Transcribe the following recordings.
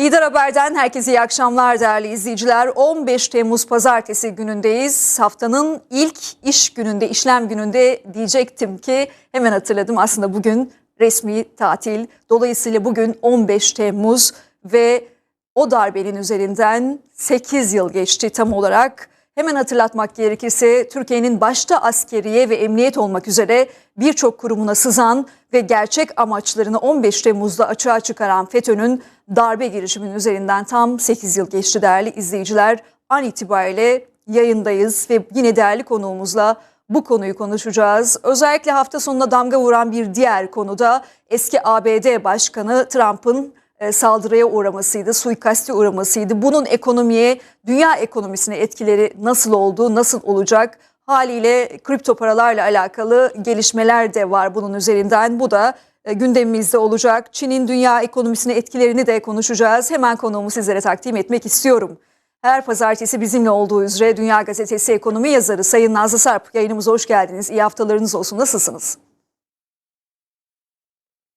Lider Haber'den herkese iyi akşamlar değerli izleyiciler. 15 Temmuz pazartesi günündeyiz. Haftanın ilk iş gününde, işlem gününde diyecektim ki hemen hatırladım aslında bugün resmi tatil. Dolayısıyla bugün 15 Temmuz ve o darbenin üzerinden 8 yıl geçti tam olarak. Hemen hatırlatmak gerekirse Türkiye'nin başta askeriye ve emniyet olmak üzere birçok kurumuna sızan ve gerçek amaçlarını 15 Temmuz'da açığa çıkaran FETÖ'nün darbe girişiminin üzerinden tam 8 yıl geçti değerli izleyiciler. An itibariyle yayındayız ve yine değerli konuğumuzla bu konuyu konuşacağız. Özellikle hafta sonuna damga vuran bir diğer konuda eski ABD Başkanı Trump'ın saldırıya uğramasıydı, suikaste uğramasıydı. Bunun ekonomiye, dünya ekonomisine etkileri nasıl oldu, nasıl olacak? Haliyle kripto paralarla alakalı gelişmeler de var bunun üzerinden. Bu da e, gündemimizde olacak. Çin'in dünya ekonomisine etkilerini de konuşacağız. Hemen konuğumu sizlere takdim etmek istiyorum. Her pazartesi bizimle olduğu üzere Dünya Gazetesi ekonomi yazarı Sayın Nazlı Sarp yayınımıza hoş geldiniz. İyi haftalarınız olsun. Nasılsınız?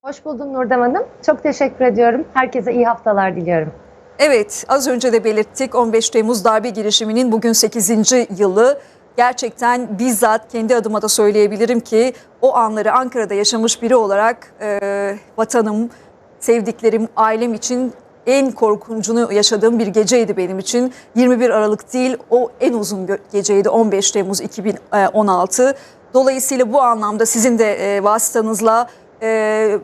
Hoş buldum Nurdem Hanım. Çok teşekkür ediyorum. Herkese iyi haftalar diliyorum. Evet, az önce de belirttik 15 Temmuz darbe girişiminin bugün 8. yılı. Gerçekten bizzat kendi adıma da söyleyebilirim ki o anları Ankara'da yaşamış biri olarak e, vatanım, sevdiklerim, ailem için en korkuncunu yaşadığım bir geceydi benim için. 21 Aralık değil o en uzun geceydi 15 Temmuz 2016. Dolayısıyla bu anlamda sizin de e, vasıtanızla e,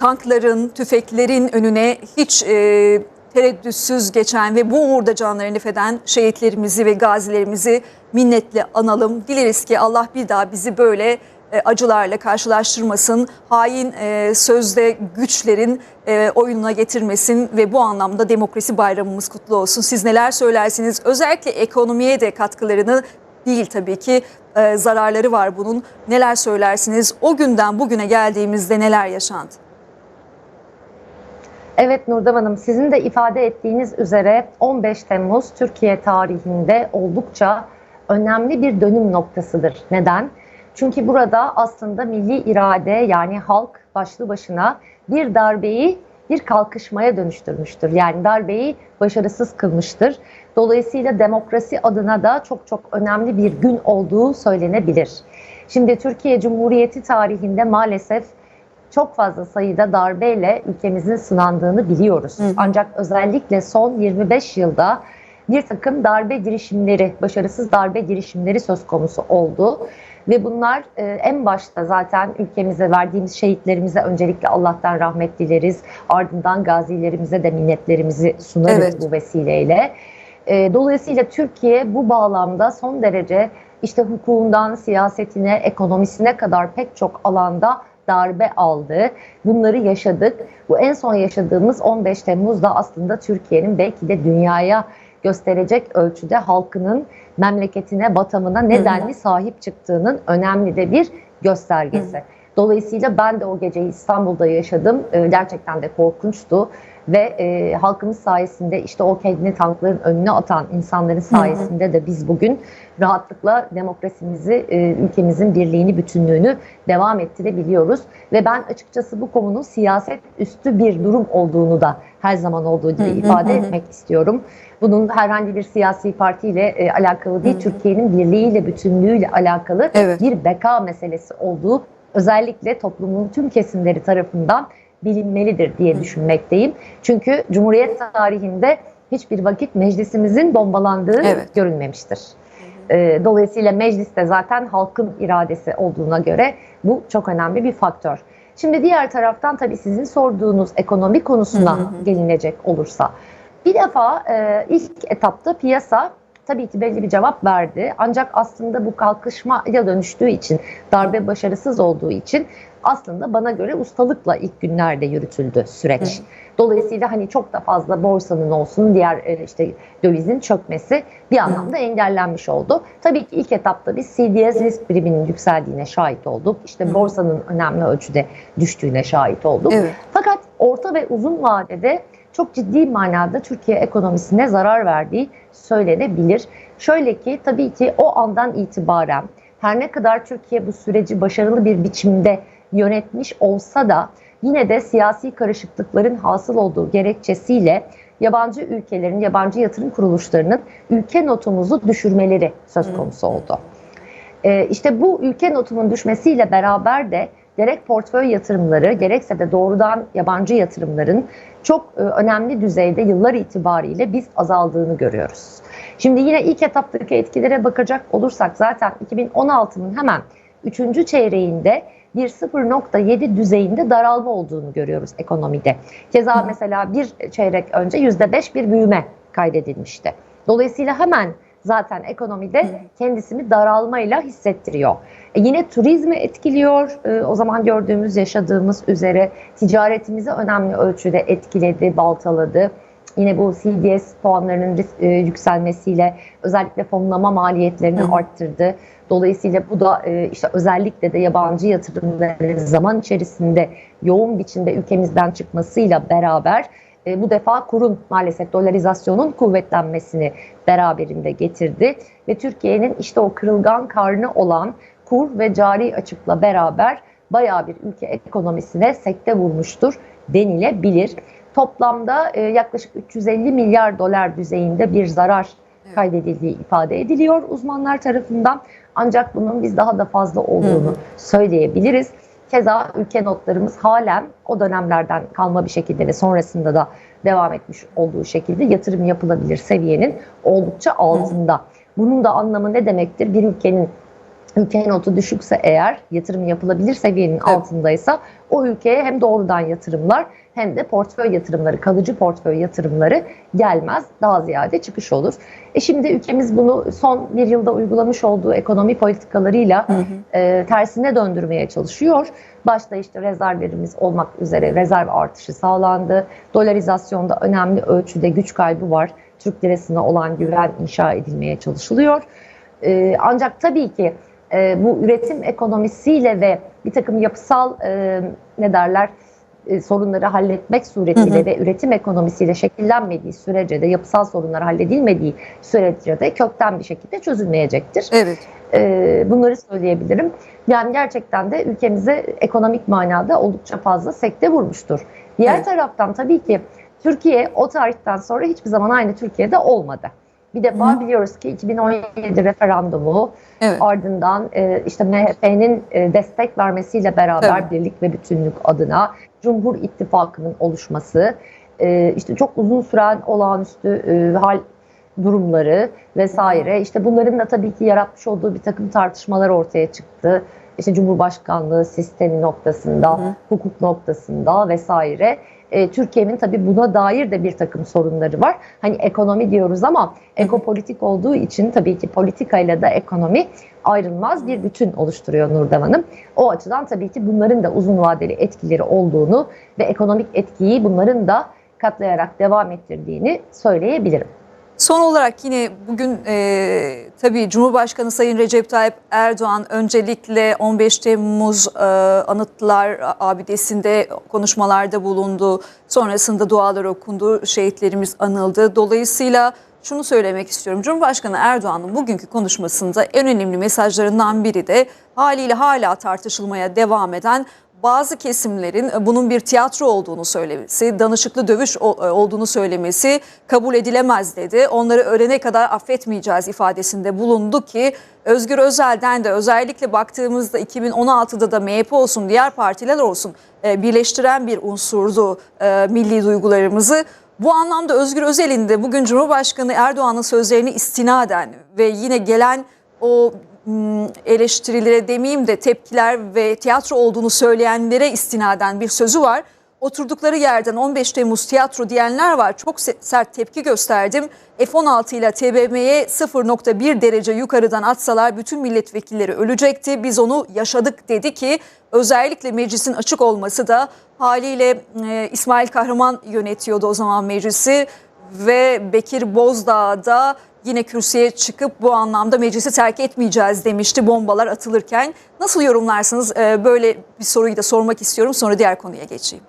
tankların, tüfeklerin önüne hiç e, tereddütsüz geçen ve bu uğurda canlarını feden şehitlerimizi ve gazilerimizi minnetle analım. Dileriz ki Allah bir daha bizi böyle e, acılarla karşılaştırmasın. Hain e, sözde güçlerin e, oyununa getirmesin ve bu anlamda demokrasi bayramımız kutlu olsun. Siz neler söylersiniz? Özellikle ekonomiye de katkılarını değil tabii ki e, zararları var bunun. Neler söylersiniz? O günden bugüne geldiğimizde neler yaşandı? Evet Nurdem Hanım, sizin de ifade ettiğiniz üzere 15 Temmuz Türkiye tarihinde oldukça önemli bir dönüm noktasıdır. Neden? Çünkü burada aslında milli irade yani halk başlı başına bir darbeyi bir kalkışmaya dönüştürmüştür. Yani darbeyi başarısız kılmıştır. Dolayısıyla demokrasi adına da çok çok önemli bir gün olduğu söylenebilir. Şimdi Türkiye Cumhuriyeti tarihinde maalesef çok fazla sayıda darbeyle ülkemizin sınandığını biliyoruz. Ancak özellikle son 25 yılda bir takım darbe girişimleri, başarısız darbe girişimleri söz konusu oldu. Ve bunlar e, en başta zaten ülkemize verdiğimiz şehitlerimize öncelikle Allah'tan rahmet dileriz. Ardından gazilerimize de minnetlerimizi sunarız Evet. bu vesileyle. E, dolayısıyla Türkiye bu bağlamda son derece işte hukukundan siyasetine, ekonomisine kadar pek çok alanda darbe aldı. Bunları yaşadık. Bu en son yaşadığımız 15 Temmuz'da aslında Türkiye'nin belki de dünyaya gösterecek ölçüde halkının memleketine, vatanına nedenli sahip çıktığının önemli de bir göstergesi. Dolayısıyla ben de o geceyi İstanbul'da yaşadım. Ee, Gerçekten de korkunçtu ve e, halkımız sayesinde işte o kendini tankların önüne atan insanların sayesinde de biz bugün rahatlıkla demokrasimizi, e, ülkemizin birliğini, bütünlüğünü devam ettirebiliyoruz. Ve ben açıkçası bu konunun siyaset üstü bir durum olduğunu da her zaman olduğu gibi ifade etmek istiyorum. Bunun herhangi bir siyasi partiyle e, alakalı değil, Türkiye'nin birliğiyle, bütünlüğüyle alakalı Evet. bir beka meselesi olduğu özellikle toplumun tüm kesimleri tarafından bilinmelidir diye düşünmekteyim. Çünkü Cumhuriyet tarihinde hiçbir vakit meclisimizin bombalandığı Evet. görülmemiştir. Ee, Dolayısıyla mecliste zaten halkın iradesi olduğuna göre bu çok önemli bir faktör. Şimdi diğer taraftan tabii sizin sorduğunuz ekonomi konusuna gelinecek olursa bir defa e, ilk etapta piyasa tabii ki belli bir cevap verdi. Ancak aslında bu kalkışmaya dönüştüğü için, darbe başarısız olduğu için aslında bana göre ustalıkla ilk günlerde yürütüldü süreç. Dolayısıyla hani çok da fazla borsanın olsun, diğer e, işte dövizin çökmesi bir anlamda engellenmiş oldu. Tabii ki ilk etapta biz CDS risk priminin yükseldiğine şahit olduk. İşte borsanın önemli ölçüde düştüğüne şahit olduk. Evet. Fakat orta ve uzun vadede çok ciddi manada Türkiye ekonomisine zarar verdiği söylenebilir. Şöyle ki tabii ki o andan itibaren her ne kadar Türkiye bu süreci başarılı bir biçimde yönetmiş olsa da yine de siyasi karışıklıkların hasıl olduğu gerekçesiyle yabancı ülkelerin, yabancı yatırım kuruluşlarının ülke notumuzu düşürmeleri söz konusu oldu. Ee, işte bu ülke notunun düşmesiyle beraber de gerek portföy yatırımları gerekse de doğrudan yabancı yatırımların çok e, önemli düzeyde yıllar itibariyle biz azaldığını görüyoruz. Şimdi yine ilk etaptaki etkilere bakacak olursak zaten 2016'nın hemen 3. çeyreğinde bir 0.7 düzeyinde daralma olduğunu görüyoruz ekonomide. Keza mesela bir çeyrek önce %5 bir büyüme kaydedilmişti. Dolayısıyla hemen zaten ekonomide kendisini daralmayla hissettiriyor. E yine turizmi etkiliyor. E, o zaman gördüğümüz, yaşadığımız üzere ticaretimizi önemli ölçüde etkiledi, baltaladı. Yine bu CDS puanlarının e, yükselmesiyle özellikle fonlama maliyetlerini Hı hı. arttırdı. Dolayısıyla bu da e, işte özellikle de yabancı yatırımların zaman içerisinde yoğun biçimde ülkemizden çıkmasıyla beraber e, bu defa kurun maalesef dolarizasyonun kuvvetlenmesini beraberinde getirdi ve Türkiye'nin işte o kırılgan karnı olan kur ve cari açıkla beraber bayağı bir ülke ekonomisine sekte vurmuştur denilebilir. Toplamda e, yaklaşık 350 milyar dolar düzeyinde bir zarar kaydedildiği ifade ediliyor uzmanlar tarafından. Ancak bunun biz daha da fazla olduğunu söyleyebiliriz. Keza ülke notlarımız halen o dönemlerden kalma bir şekilde ve sonrasında da devam etmiş olduğu şekilde yatırım yapılabilir seviyenin oldukça altında. Bunun da anlamı ne demektir? Bir ülkenin ülke notu düşükse eğer yatırım yapılabilir seviyenin Evet. altındaysa o ülkeye hem doğrudan yatırımlar hem de portföy yatırımları, kalıcı portföy yatırımları gelmez. Daha ziyade çıkış olur. E şimdi ülkemiz bunu son bir yılda uygulamış olduğu ekonomi politikalarıyla e, tersine döndürmeye çalışıyor. Başta işte rezervlerimiz olmak üzere rezerv artışı sağlandı. Dolarizasyonda önemli ölçüde güç kaybı var. Türk lirasına olan güven inşa edilmeye çalışılıyor. E, ancak tabii ki e, bu üretim ekonomisiyle ve bir takım yapısal e, ne derler e, sorunları halletmek suretiyle Hı hı. ve üretim ekonomisiyle şekillenmediği sürece de yapısal sorunlar halledilmediği sürece de kökten bir şekilde çözülmeyecektir. Evet. E, bunları söyleyebilirim. Yani gerçekten de ülkemize ekonomik manada oldukça fazla sekte vurmuştur. Diğer Evet. taraftan tabii ki Türkiye o tarihten sonra hiçbir zaman aynı Türkiye'de olmadı. Bir defa Hı. biliyoruz ki 2017 referandumu Evet. ardından e, işte MHP'nin e, destek vermesiyle beraber Tabii. birlik ve bütünlük adına Cumhur İttifakı'nın oluşması, e, işte çok uzun süren olağanüstü e, hal durumları vesaire. İşte bunların da tabii ki yaratmış olduğu bir takım tartışmalar ortaya çıktı. İşte Cumhurbaşkanlığı sistemi noktasında, Hı hı. hukuk noktasında vesaire. E, Türkiye'nin tabii buna dair de bir takım sorunları var. Hani ekonomi diyoruz ama ekopolitik olduğu için tabii ki politikayla da ekonomi ayrılmaz bir bütün oluşturuyor Nurdan Hanım. O açıdan tabii ki bunların da uzun vadeli etkileri olduğunu ve ekonomik etkiyi bunların da katlayarak devam ettirdiğini söyleyebilirim. Son olarak yine bugün e, tabii Cumhurbaşkanı Sayın Recep Tayyip Erdoğan öncelikle 15 Temmuz e, Anıtlar Abidesi'nde konuşmalarda bulundu. Sonrasında dualar okundu, şehitlerimiz anıldı. Dolayısıyla şunu söylemek istiyorum. Cumhurbaşkanı Erdoğan'ın bugünkü konuşmasında en önemli mesajlarından biri de haliyle hala tartışılmaya devam eden bazı kesimlerin e, bunun bir tiyatro olduğunu söylemesi, danışıklı dövüş e, olduğunu söylemesi kabul edilemez dedi. Onları ölene kadar affetmeyeceğiz ifadesinde bulundu ki Özgür Özel'den de özellikle baktığımızda 2016'da da MHP olsun diğer partiler olsun e, birleştiren bir unsurdu milli duygularımızı. Bu anlamda Özgür Özel'in de bugün Cumhurbaşkanı Erdoğan'ın sözlerini istinaden ve yine gelen o eleştirilere demeyeyim de tepkiler ve tiyatro olduğunu söyleyenlere istinaden bir sözü var. Oturdukları yerden 15 Temmuz tiyatro diyenler var. Çok se- sert tepki gösterdim. F-16 ile TBM'ye 0.1 derece yukarıdan atsalar bütün milletvekilleri ölecekti. Biz onu yaşadık dedi ki özellikle meclisin açık olması da haliyle e, İsmail Kahraman yönetiyordu o zaman meclisi ve Bekir Bozdağ da yine kürsüye çıkıp bu anlamda meclisi terk etmeyeceğiz demişti bombalar atılırken. Nasıl yorumlarsınız? Ee, Böyle bir soruyu da sormak istiyorum sonra diğer konuya geçeyim.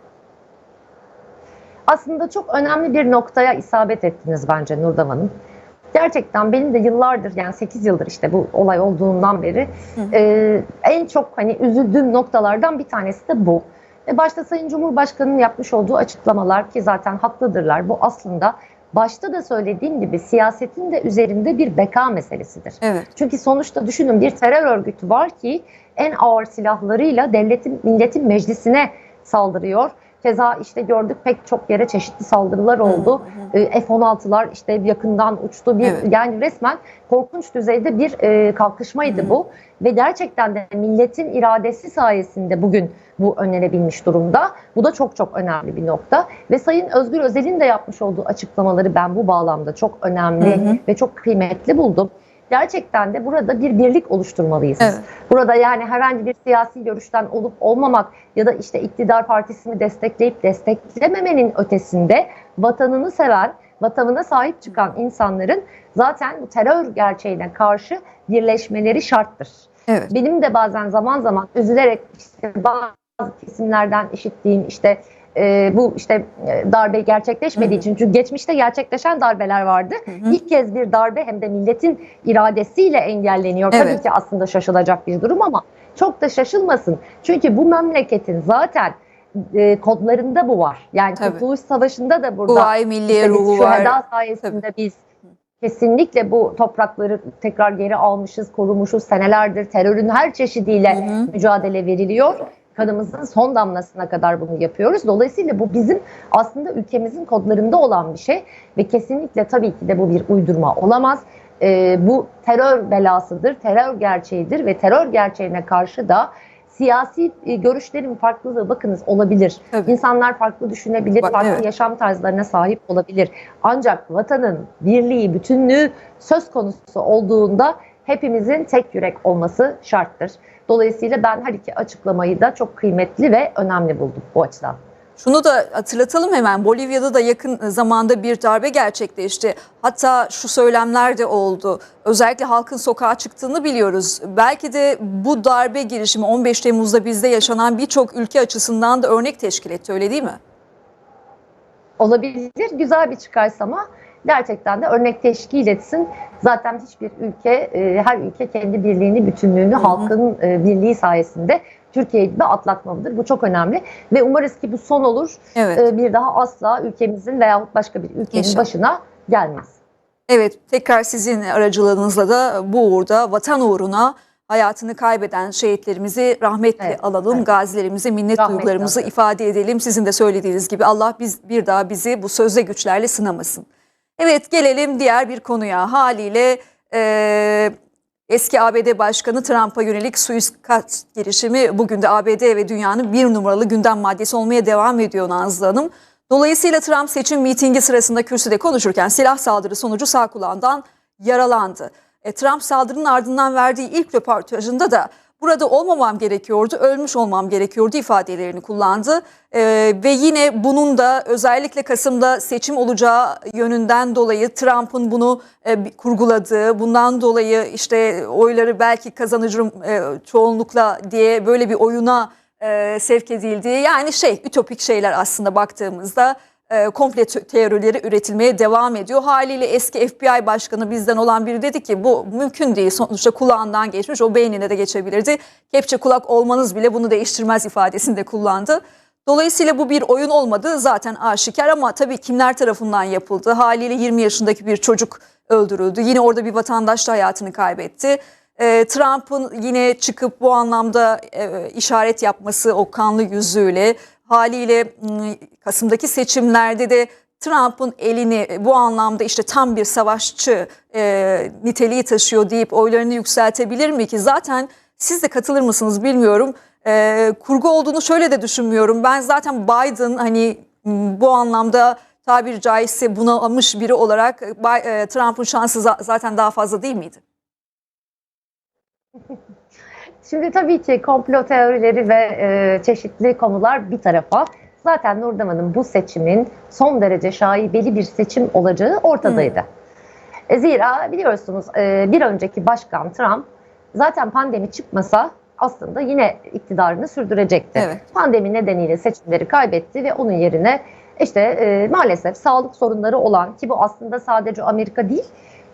Aslında çok önemli bir noktaya isabet ettiniz bence Nurdan Hanım. Gerçekten benim de yıllardır yani 8 yıldır işte bu olay olduğundan beri e, en çok hani üzüldüğüm noktalardan bir tanesi de bu. Ve başta Sayın Cumhurbaşkanı'nın yapmış olduğu açıklamalar ki zaten haklıdırlar. Bu aslında başta da söylediğim gibi siyasetin de üzerinde bir beka meselesidir. Evet. Çünkü sonuçta düşünün bir terör örgütü var ki en ağır silahlarıyla devletin, milletin meclisine saldırıyor. Keza işte gördük pek çok yere çeşitli saldırılar oldu. Ee, F-16'lar işte yakından uçtu. Bir, Evet. Yani resmen korkunç düzeyde bir e, kalkışmaydı bu. Ve gerçekten de milletin iradesi sayesinde bugün bu önlenebilmiş durumda. Bu da çok çok önemli bir nokta. Ve Sayın Özgür Özel'in de yapmış olduğu açıklamaları ben bu bağlamda çok önemli Hı hı. ve çok kıymetli buldum. Gerçekten de burada bir birlik oluşturmalıyız. Evet. Burada yani herhangi bir siyasi görüşten olup olmamak ya da işte iktidar partisini destekleyip desteklememenin ötesinde vatanını seven, vatanına sahip çıkan insanların zaten bu terör gerçeğine karşı birleşmeleri şarttır. Evet. Benim de bazen zaman zaman üzülerek işte bazı kesimlerden işittiğim işte e, bu işte e, darbe gerçekleşmediği için çünkü geçmişte gerçekleşen darbeler vardı. hı. İlk kez bir darbe hem de milletin iradesiyle engelleniyor. Tabii Evet. ki aslında şaşılacak bir durum ama çok da şaşılmasın. Çünkü bu memleketin zaten e, kodlarında bu var. Yani Tabii. Kurtuluş Savaşı'nda da burada Bu ay milliye işte ruhu şüheda var. sayesinde biz kesinlikle bu toprakları tekrar geri almışız, korumuşuz. Senelerdir terörün her çeşidiyle Hı hı. mücadele veriliyor. Kanımızın son damlasına kadar bunu yapıyoruz. Dolayısıyla bu bizim aslında ülkemizin kodlarında olan bir şey ve kesinlikle tabii ki de bu bir uydurma olamaz. Ee, bu terör belasıdır, terör gerçeğidir ve terör gerçeğine karşı da siyasi e, görüşlerin farklılığı bakınız olabilir. Tabii. İnsanlar farklı düşünebilir, Bak, farklı evet. yaşam tarzlarına sahip olabilir. Ancak vatanın birliği, bütünlüğü söz konusu olduğunda hepimizin tek yürek olması şarttır. Dolayısıyla ben her iki açıklamayı da çok kıymetli ve önemli buldum bu açıdan. Şunu da hatırlatalım hemen. Bolivya'da da yakın zamanda bir darbe gerçekleşti. Hatta şu söylemler de oldu. Özellikle halkın sokağa çıktığını biliyoruz. Belki de bu darbe girişimi 15 Temmuz'da bizde yaşanan birçok ülke açısından da örnek teşkil etti öyle değil mi? Olabilir, güzel bir çıkarsama gerçekten de örnek teşkil etsin. Zaten hiçbir ülke, e, her ülke kendi birliğini, bütünlüğünü halkın e, birliği sayesinde Türkiye gibi atlatmalıdır. Bu çok önemli ve umarız ki bu son olur. Evet. E, bir daha asla ülkemizin veyahut başka bir ülkenin İnşallah. başına gelmez. Evet, tekrar sizin aracılığınızla da bu uğurda vatan uğruna hayatını kaybeden şehitlerimizi rahmetle Evet, alalım. evet. Gazilerimize minnet Rahmetle duygularımızı alalım. ifade edelim. Sizin de söylediğiniz gibi Allah biz bir daha bizi bu sözde güçlerle sınamasın. Evet, gelelim diğer bir konuya. Haliyle e, eski ABD Başkanı Trump'a yönelik suikast girişimi bugün de ABD ve dünyanın bir numaralı gündem maddesi olmaya devam ediyor Nazlı Hanım. Dolayısıyla Trump seçim mitingi sırasında kürsüde konuşurken silah saldırı sonucu sağ kulağından yaralandı. E, Trump saldırının ardından verdiği ilk röportajında da burada olmamam gerekiyordu, ölmüş olmam gerekiyordu ifadelerini kullandı. E, ve yine bunun da özellikle Kasım'da seçim olacağı yönünden dolayı Trump'ın bunu e, kurguladığı, bundan dolayı işte oyları belki kazanırım e, çoğunlukla diye böyle bir oyuna e, sevk edildiği yani şey ütopik şeyler aslında baktığımızda e, komple te- teorileri üretilmeye devam ediyor. Haliyle eski FBI başkanı bizden olan biri dedi ki bu mümkün değil sonuçta kulağından geçmiş o beynine de geçebilirdi. Kepçe kulak olmanız bile bunu değiştirmez ifadesini de kullandı. Dolayısıyla bu bir oyun olmadığı zaten aşikar ama tabii kimler tarafından yapıldı? Haliyle 20 yaşındaki bir çocuk öldürüldü. Yine orada bir vatandaş da hayatını kaybetti. Ee, Trump'ın yine çıkıp bu anlamda e, işaret yapması o kanlı yüzüyle haliyle m, Kasım'daki seçimlerde de Trump'ın elini bu anlamda işte tam bir savaşçı e, niteliği taşıyor deyip oylarını yükseltebilir mi ki? Zaten siz de katılır mısınız bilmiyorum. E, kurgu olduğunu şöyle de düşünmüyorum. Ben zaten Biden hani m, bu anlamda tabiri caizse bunamış biri olarak Bay- e, Trump'ın şansı za- zaten daha fazla değil miydi? Şimdi tabii ki komplo teorileri ve e, çeşitli konular bir tarafa. Zaten Nurdem Hanım bu seçimin son derece şaibeli bir seçim olacağı ortadaydı. E, zira biliyorsunuz e, bir önceki başkan Trump zaten pandemi çıkmasa aslında yine iktidarını sürdürecekti. Evet. Pandemi nedeniyle seçimleri kaybetti ve onun yerine işte e, maalesef sağlık sorunları olan ki bu aslında sadece Amerika değil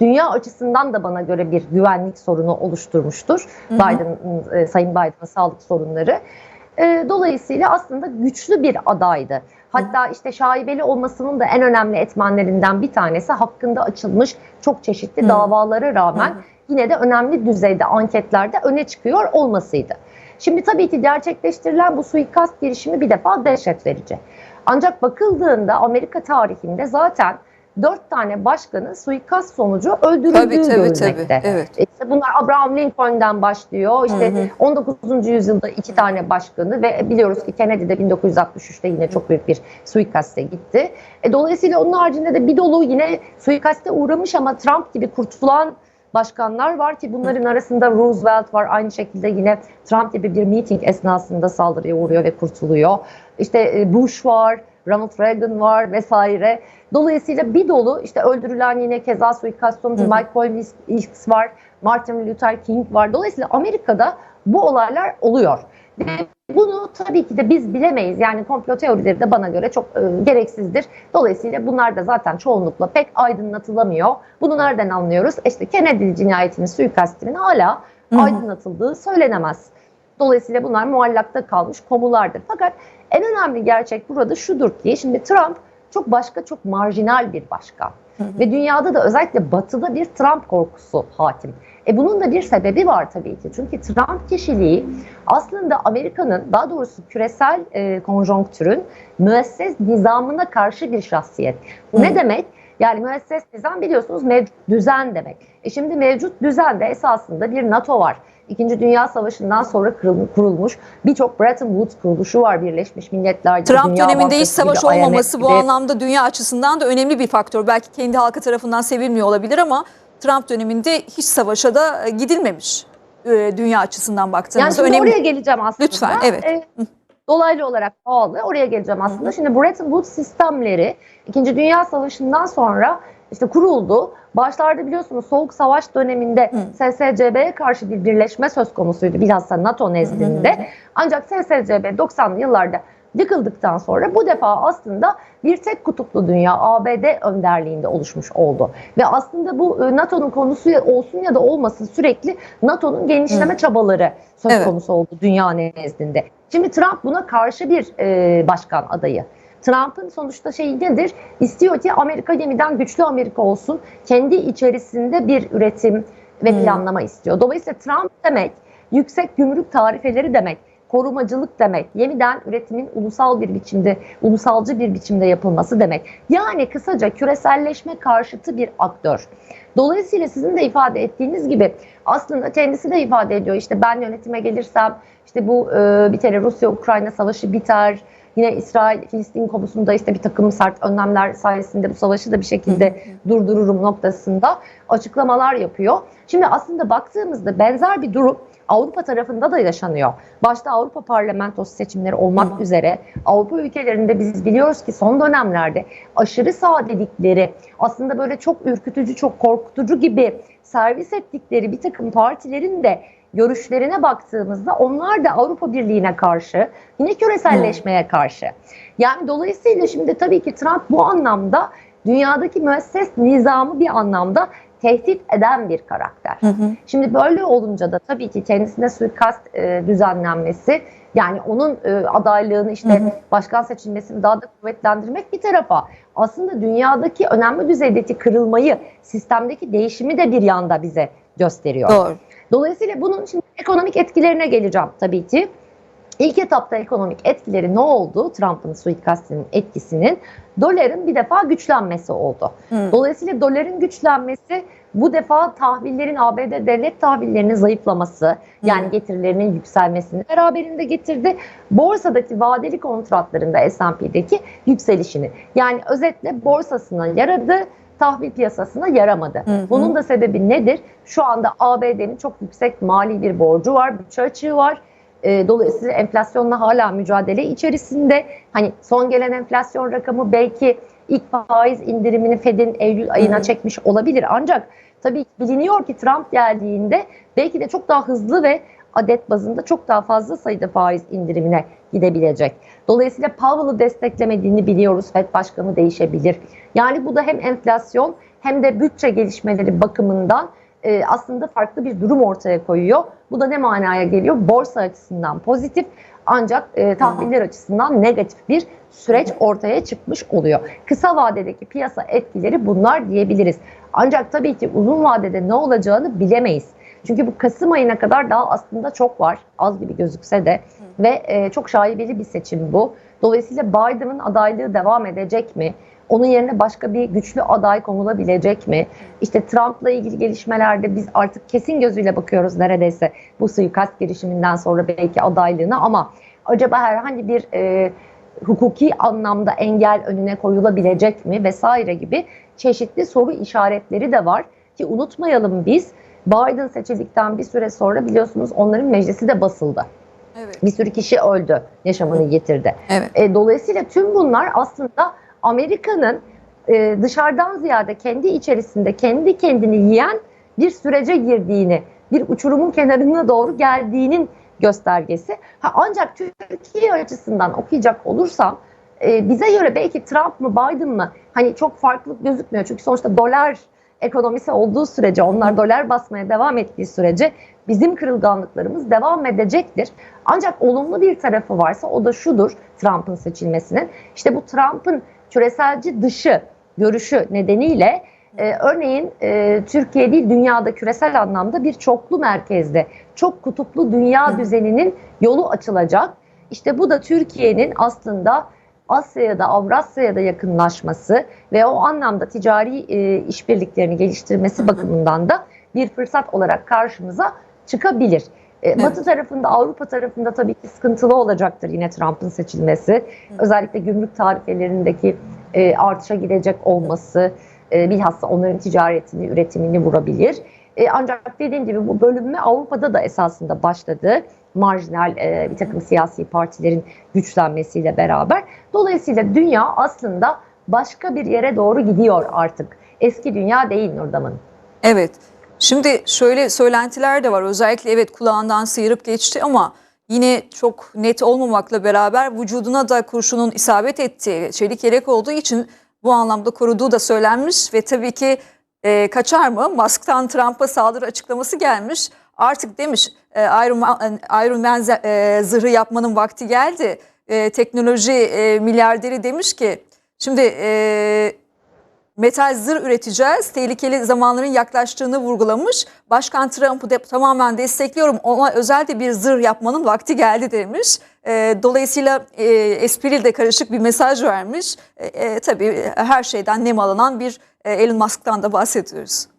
dünya açısından da bana göre bir güvenlik sorunu oluşturmuştur. Hı hı. Biden, e, Sayın Biden'ın sağlık sorunları. E, dolayısıyla aslında güçlü bir adaydı. Hatta işte şaibeli olmasının da en önemli etmenlerinden bir tanesi hakkında açılmış çok çeşitli Hı. davalara rağmen Hı. yine de önemli düzeyde anketlerde öne çıkıyor olmasıydı. Şimdi tabii ki gerçekleştirilen bu suikast girişimi bir defa dehşet verici. Ancak bakıldığında Amerika tarihinde zaten dört tane başkanın suikast sonucu öldürüldüğü Tabii tabii görülmekte. tabii. Evet. İşte bunlar Abraham Lincoln'den başlıyor. İşte Hı hı. 19. yüzyılda iki tane başkanı ve biliyoruz ki Kennedy de 1963'te yine çok büyük bir suikaste gitti. E, dolayısıyla onun haricinde de bir dolu yine suikaste uğramış ama Trump gibi kurtulan başkanlar var ki bunların arasında Roosevelt var aynı şekilde yine Trump gibi bir meeting esnasında saldırıya uğruyor ve kurtuluyor. İşte e, Bush var, Ronald Reagan var vesaire. Dolayısıyla bir dolu işte öldürülen yine keza suikast sonucu. Michael X var, Martin Luther King var. Dolayısıyla Amerika'da bu olaylar oluyor. Ve bunu tabii ki de biz bilemeyiz. Yani komplo teorileri de bana göre çok e, gereksizdir. Dolayısıyla bunlar da zaten çoğunlukla pek aydınlatılamıyor. Bunu nereden anlıyoruz? İşte Kennedy cinayetinin, suikastinin hala aydınlatıldığı söylenemez. Dolayısıyla bunlar muallakta kalmış konulardır. Fakat en önemli gerçek burada şudur ki şimdi Trump çok başka, çok marjinal bir başkan. Ve dünyada da özellikle batıda bir Trump korkusu hakim. E bunun da bir sebebi var tabii ki. Çünkü Trump kişiliği aslında Amerika'nın daha doğrusu küresel e, konjonktürün müesses nizamına karşı bir şahsiyet. Bu ne Hı. demek? Yani müesses nizam biliyorsunuz mevcut düzen demek. E şimdi mevcut düzende esasında bir NATO var. İkinci Dünya Savaşı'ndan sonra kurulmuş birçok Bretton Woods kuruluşu var Birleşmiş Milletler gibi, Trump Dünya döneminde hiç savaş gibi, olmaması bu gibi. anlamda dünya açısından da önemli bir faktör. Belki kendi halkı tarafından sevilmiyor olabilir ama Trump döneminde hiç savaşa da e, gidilmemiş e, dünya açısından Yani baktığımızda. şimdi önemli. oraya geleceğim aslında. Lütfen, evet. E, dolaylı olarak bağlı. Oraya geleceğim aslında. Şimdi Bretton Woods sistemleri İkinci Dünya Savaşı'ndan sonra işte kuruldu. Başlarda biliyorsunuz Soğuk Savaş döneminde SSCB'ye karşı bir birleşme söz konusuydu bilhassa NATO nezdinde. Ancak SSCB 90'lı yıllarda yıkıldıktan sonra bu defa aslında bir tek kutuplu dünya ABD önderliğinde oluşmuş oldu. Ve aslında bu e, NATO'nun konusu olsun ya da olmasın sürekli NATO'nun genişleme çabaları söz Evet. konusu oldu dünya nezdinde. Şimdi Trump buna karşı bir e, başkan adayı. Trump'ın sonuçta şeyi nedir? İstiyor ki Amerika yeniden güçlü Amerika olsun. Kendi içerisinde bir üretim ve Hmm. planlama istiyor. Dolayısıyla Trump demek yüksek gümrük tarifeleri demek, korumacılık demek, yeniden üretimin ulusal bir biçimde, ulusalcı bir biçimde yapılması demek. Yani kısaca küreselleşme karşıtı bir aktör. Dolayısıyla sizin de ifade ettiğiniz gibi aslında kendisi de ifade ediyor. İşte ben yönetime gelirsem işte bu e, bir kere Rusya-Ukrayna savaşı biter. Yine İsrail-Filistin konusunda işte bir takım sert önlemler sayesinde bu savaşı da bir şekilde durdururum noktasında açıklamalar yapıyor. Şimdi aslında baktığımızda benzer bir durum Avrupa tarafında da yaşanıyor. Başta Avrupa Parlamentosu seçimleri olmak üzere Avrupa ülkelerinde biz biliyoruz ki son dönemlerde aşırı sağ dedikleri aslında böyle çok ürkütücü, çok korkutucu gibi servis ettikleri bir takım partilerin de görüşlerine baktığımızda onlar da Avrupa Birliği'ne karşı, yine küreselleşmeye karşı. Yani dolayısıyla şimdi tabii ki Trump bu anlamda dünyadaki müesses nizamı bir anlamda tehdit eden bir karakter. Hı hı. Şimdi böyle olunca da tabii ki kendisine suikast e, düzenlenmesi yani onun e, adaylığını işte Hı hı. başkan seçilmesini daha da kuvvetlendirmek bir tarafa aslında dünyadaki önemli düzeydeki kırılmayı, sistemdeki değişimi de bir yanda bize gösteriyor. Doğru. Dolayısıyla bunun şimdi ekonomik etkilerine geleceğim tabii ki. İlk etapta ekonomik etkileri ne oldu? Trump'ın suikastinin etkisinin doların bir defa güçlenmesi oldu. Hı. Dolayısıyla doların güçlenmesi bu defa tahvillerin ABD devlet tahvillerinin zayıflaması yani getirilerinin yükselmesini beraberinde getirdi. Borsadaki vadeli kontratlarında S&P'deki yükselişini. Yani özetle borsasına yaradı, tahvil piyasasına yaramadı. Hı hı. Bunun da sebebi nedir? Şu anda ABD'nin çok yüksek mali bir borcu var, bütçe açığı var. E, Dolayısıyla enflasyonla hala mücadele içerisinde. Hani son gelen enflasyon rakamı belki ilk faiz indirimini Fed'in Eylül ayına Hı hı. çekmiş olabilir. Ancak tabii biliniyor ki Trump geldiğinde belki de çok daha hızlı ve adet bazında çok daha fazla sayıda faiz indirimine gidebilecek. Dolayısıyla Powell'ı desteklemediğini biliyoruz. Fed başkanı değişebilir. Yani bu da hem enflasyon hem de bütçe gelişmeleri bakımından e, aslında farklı bir durum ortaya koyuyor. Bu da ne manaya geliyor? Borsa açısından pozitif Ancak e, tahmiller açısından negatif bir süreç ortaya çıkmış oluyor. Kısa vadedeki piyasa etkileri bunlar diyebiliriz. Ancak tabii ki uzun vadede ne olacağını bilemeyiz. Çünkü bu Kasım ayına kadar daha aslında çok var. Az gibi gözükse de. Ve e, çok şaibeli bir seçim bu. Dolayısıyla Biden'ın adaylığı devam edecek mi? Onun yerine başka bir güçlü aday konulabilecek mi? İşte Trump'la ilgili gelişmelerde biz artık kesin gözüyle bakıyoruz neredeyse bu suikast girişiminden sonra belki adaylığına ama acaba herhangi bir e, hukuki anlamda engel önüne koyulabilecek mi vesaire gibi çeşitli soru işaretleri de var ki unutmayalım biz Biden seçildikten bir süre sonra biliyorsunuz onların meclisi de basıldı. Evet. Bir sürü kişi öldü, yaşamını yitirdi. Evet. E, dolayısıyla tüm bunlar aslında Amerika'nın e, dışarıdan ziyade kendi içerisinde kendi kendini yiyen bir sürece girdiğini, bir uçurumun kenarına doğru geldiğinin göstergesi. Ha, ancak Türkiye açısından okuyacak olursam e, bize göre belki Trump mı Biden mı hani çok farklı gözükmüyor. Çünkü sonuçta dolar ekonomisi olduğu sürece onlar dolar basmaya devam ettiği sürece bizim kırılganlıklarımız devam edecektir. Ancak olumlu bir tarafı varsa o da şudur Trump'ın seçilmesinin. İşte bu Trump'ın küreselci dışı görüşü nedeniyle e, örneğin e, Türkiye değil dünyada küresel anlamda bir çoklu merkezde çok kutuplu dünya düzeninin yolu açılacak. İşte bu da Türkiye'nin aslında Asya'ya da Avrasya'ya da yakınlaşması ve o anlamda ticari e, işbirliklerini geliştirmesi bakımından da bir fırsat olarak karşımıza çıkabilir. E, Batı tarafında, Avrupa tarafında tabii ki sıkıntılı olacaktır yine Trump'ın seçilmesi. Özellikle gümrük tarifelerindeki e, artışa gidecek olması, e, bilhassa onların ticaretini, üretimini vurabilir. E, ancak dediğim gibi bu bölünme Avrupa'da da esasında başladı. Marjinal e, bir takım siyasi partilerin güçlenmesiyle beraber. Dolayısıyla dünya aslında başka bir yere doğru gidiyor artık. Eski dünya değil Nurdam'ın. Evet. Şimdi şöyle söylentiler de var. Özellikle evet kulağından sıyırıp geçti ama yine çok net olmamakla beraber vücuduna da kurşunun isabet ettiği, çelik yelek olduğu için bu anlamda koruduğu da söylenmiş ve tabii ki e, kaçar mı? Musk'tan Trump'a saldırı açıklaması gelmiş. Artık demiş e, Iron Man, Iron Man e, zırhı yapmanın vakti geldi. E, teknoloji e, milyarderi demiş ki şimdi e, metal zırh üreteceğiz. Tehlikeli zamanların yaklaştığını vurgulamış. Başkan Trump'ı de, tamamen destekliyorum. Ona özel de bir zırh yapmanın vakti geldi demiş. E, dolayısıyla e, esprili de karışık bir mesaj vermiş. E, e, tabii her şeyden nemalanan bir e, Elon Musk'tan da bahsediyoruz.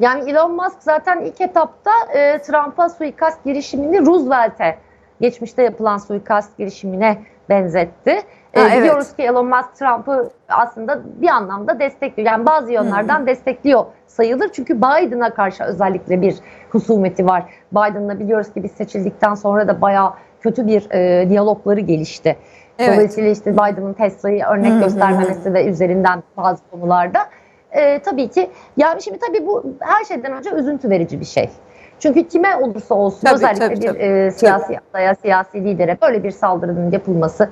Yani Elon Musk zaten ilk etapta e, Trump'a suikast girişimini Roosevelt'e geçmişte yapılan suikast girişimine benzetti. E, Ha, evet. Biliyoruz ki Elon Musk Trump'ı aslında bir anlamda destekliyor. Yani bazı yönlerden destekliyor sayılır. Çünkü Biden'a karşı özellikle bir husumeti var. Biden'la biliyoruz ki biz seçildikten sonra da bayağı kötü bir e, diyalogları gelişti. Evet. Dolayısıyla işte Biden'ın Tesla'yı örnek göstermemesi ve üzerinden bazı konularda e, tabii ki yani şimdi tabii bu her şeyden önce üzüntü verici bir şey. Çünkü kime olursa olsun Tabii, özellikle tabii, bir tabii. e, siyasi adaya, siyasi lidere böyle bir saldırının yapılması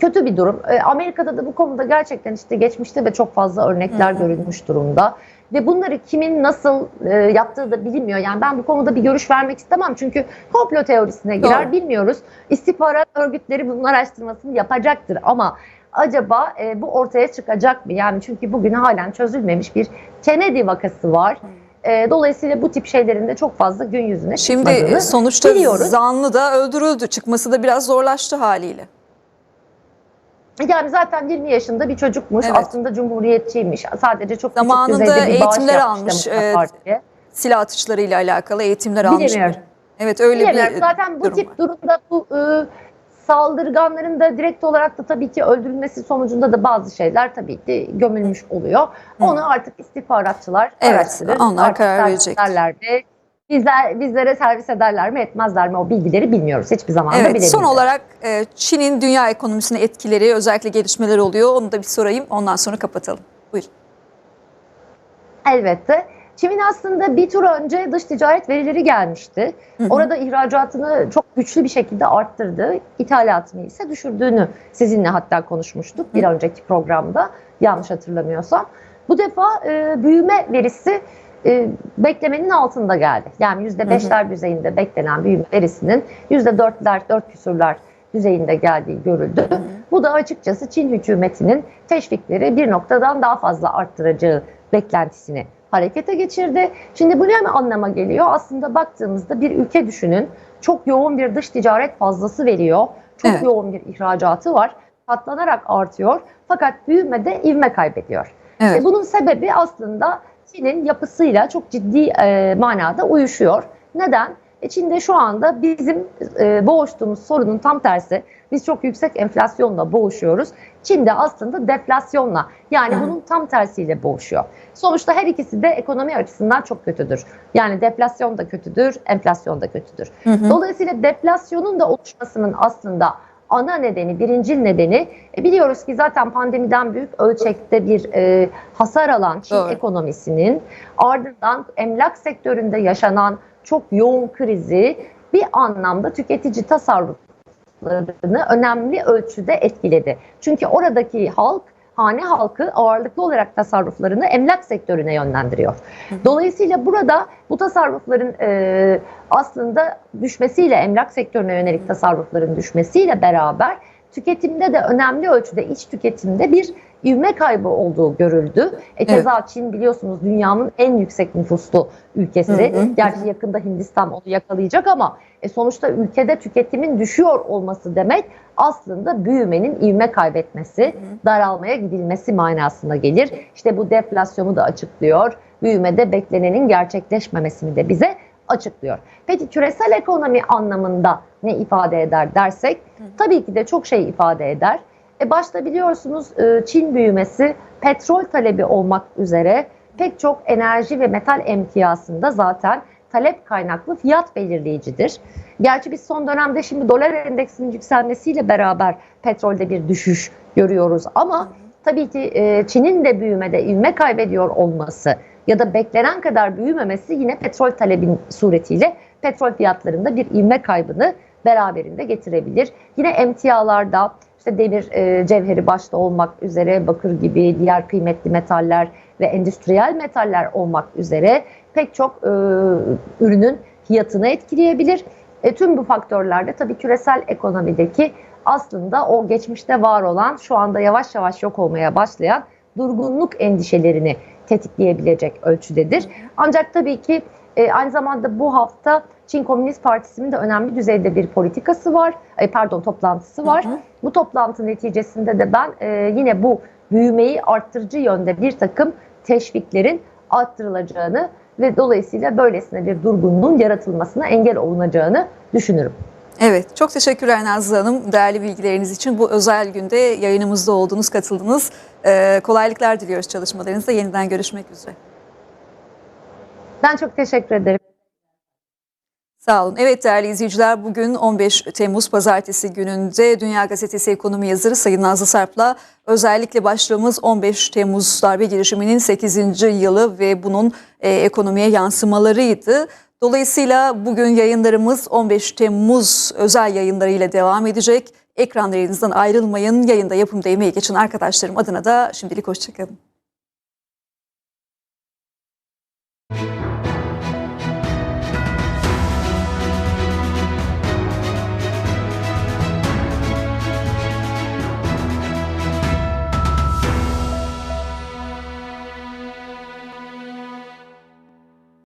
kötü bir durum. E, Amerika'da da bu konuda gerçekten işte geçmişte de çok fazla örnekler görülmüş durumda. Ve bunları kimin nasıl e, yaptığı da bilinmiyor. Yani ben bu konuda bir görüş vermek istemem. Çünkü komplo teorisine girer Doğru. bilmiyoruz. İstihbarat örgütleri bunun araştırmasını yapacaktır. Ama acaba e, bu ortaya çıkacak mı? Yani çünkü bugün halen çözülmemiş bir Kennedy vakası var. E, dolayısıyla bu tip şeylerin de çok fazla gün yüzüne Şimdi çıkmadığını sonuçta biliyoruz. zanlı da öldürüldü. Çıkması da biraz zorlaştı haliyle. Yani zaten 20 yaşında bir çocukmuş. Evet. Aslında cumhuriyetçiymiş. Sadece çok Zamanında küçük düzeyde bir bağış eğitimler yapmış almış, Demokrat e, Parti'ye. Silah atışlarıyla alakalı eğitimler almış. Bilemiyorum. Evet öyle Bilemiyorum. bir Zaten bu durum tip var. durumda bu e, saldırganların da direkt olarak da tabii ki öldürülmesi sonucunda da bazı şeyler tabii ki gömülmüş oluyor. Onu artık istihbaratçılar Evet, onlar Artık karar verecek. mi? Bizler, bizlere servis ederler mi etmezler mi o bilgileri bilmiyoruz. Hiçbir zaman da Evet bilemeyiz. son olarak e, Çin'in dünya ekonomisine etkileri özellikle gelişmeler oluyor. Onu da bir sorayım ondan sonra kapatalım. Buyurun. Elbette. Çin'in aslında bir tur önce dış ticaret verileri gelmişti. Orada ihracatını çok güçlü bir şekilde arttırdı. İthalatını ise düşürdüğünü sizinle hatta konuşmuştuk bir önceki programda yanlış hatırlamıyorsam. Bu defa e, büyüme verisi e, beklemenin altında geldi. Yani %5'ler düzeyinde beklenen büyüme verisinin %4'ler, 4 küsurlar düzeyinde geldiği görüldü. Bu da açıkçası Çin hükümetinin teşvikleri bir noktadan daha fazla arttıracağı beklentisini harekete geçirdi. Şimdi bu ne anlama geliyor? Aslında baktığımızda bir ülke düşünün. Çok yoğun bir dış ticaret fazlası veriyor. Çok Evet. yoğun bir ihracatı var. Katlanarak artıyor. Fakat büyümede ivme kaybediyor. Evet. E, bunun sebebi aslında Çin'in yapısıyla çok ciddi e, manada uyuşuyor. Neden? E, Çin'de şu anda bizim e, boğuştuğumuz sorunun tam tersi. Biz çok yüksek enflasyonla boğuşuyoruz. Çin'de aslında deflasyonla yani bunun tam tersiyle boğuşuyor. Sonuçta her ikisi de ekonomi açısından çok kötüdür. Yani deflasyon da kötüdür, enflasyon da kötüdür. Hı hı. Dolayısıyla deflasyonun da oluşmasının aslında ana nedeni, birincil nedeni e, biliyoruz ki zaten pandemiden büyük ölçekte bir e, hasar alan Çin Doğru. ekonomisinin ardından emlak sektöründe yaşanan çok yoğun krizi bir anlamda tüketici tasarruflarını önemli ölçüde etkiledi. Çünkü oradaki halk hane halkı ağırlıklı olarak tasarruflarını emlak sektörüne yönlendiriyor. Dolayısıyla burada bu tasarrufların e, aslında düşmesiyle emlak sektörüne yönelik tasarrufların düşmesiyle beraber tüketimde de önemli ölçüde iç tüketimde bir ivme kaybı olduğu görüldü. E, keza Çin biliyorsunuz dünyanın en yüksek nüfuslu ülkesi. Hı hı. Gerçi yakında Hindistan onu yakalayacak ama e, sonuçta ülkede tüketimin düşüyor olması demek aslında büyümenin ivme kaybetmesi, daralmaya gidilmesi manasına gelir. İşte bu deflasyonu da açıklıyor. Büyümede beklenenin gerçekleşmemesini de bize açıklıyor. Peki küresel ekonomi anlamında ne ifade eder dersek tabii ki de çok şey ifade eder. E başta biliyorsunuz e, Çin büyümesi petrol talebi olmak üzere pek çok enerji ve metal emtiyasında zaten talep kaynaklı fiyat belirleyicidir. Gerçi biz son dönemde şimdi dolar endeksinin yükselmesiyle beraber petrolde bir düşüş görüyoruz ama tabii ki e, Çin'in de büyümede ivme kaybediyor olması ya da beklenen kadar büyümemesi yine petrol talebin suretiyle petrol fiyatlarında bir ivme kaybını beraberinde getirebilir. Yine emtialarda işte demir e, cevheri başta olmak üzere bakır gibi diğer kıymetli metaller ve endüstriyel metaller olmak üzere pek çok e, ürünün fiyatını etkileyebilir. E, tüm bu faktörlerde tabii küresel ekonomideki aslında o geçmişte var olan şu anda yavaş yavaş yok olmaya başlayan durgunluk endişelerini tetikleyebilecek ölçüdedir. Ancak tabii ki e, aynı zamanda bu hafta Çin Komünist Partisi'nin de önemli düzeyde bir politikası var. E, pardon toplantısı var. Hı hı. Bu toplantı neticesinde de ben e, yine bu büyümeyi arttırıcı yönde bir takım teşviklerin arttırılacağını ve dolayısıyla böylesine bir durgunluğun yaratılmasına engel olunacağını düşünürüm. Evet, çok teşekkürler Nazlı Hanım değerli bilgileriniz için. Bu özel günde yayınımızda olduğunuz, katıldınız. Ee, kolaylıklar diliyoruz çalışmalarınızda. Yeniden görüşmek üzere. Ben çok teşekkür ederim. Sağ olun. Evet değerli izleyiciler bugün 15 Temmuz Pazartesi gününde Dünya Gazetesi ekonomi yazarı Sayın Nazlı Sarp'la özellikle başlığımız 15 Temmuz darbe girişiminin 8. yılı ve bunun e, ekonomiye yansımalarıydı. Dolayısıyla bugün yayınlarımız 15 Temmuz özel yayınlarıyla devam edecek. Ekranlarınızdan ayrılmayın. Yayında yapımda emeği geçen arkadaşlarım adına da şimdilik hoşçakalın.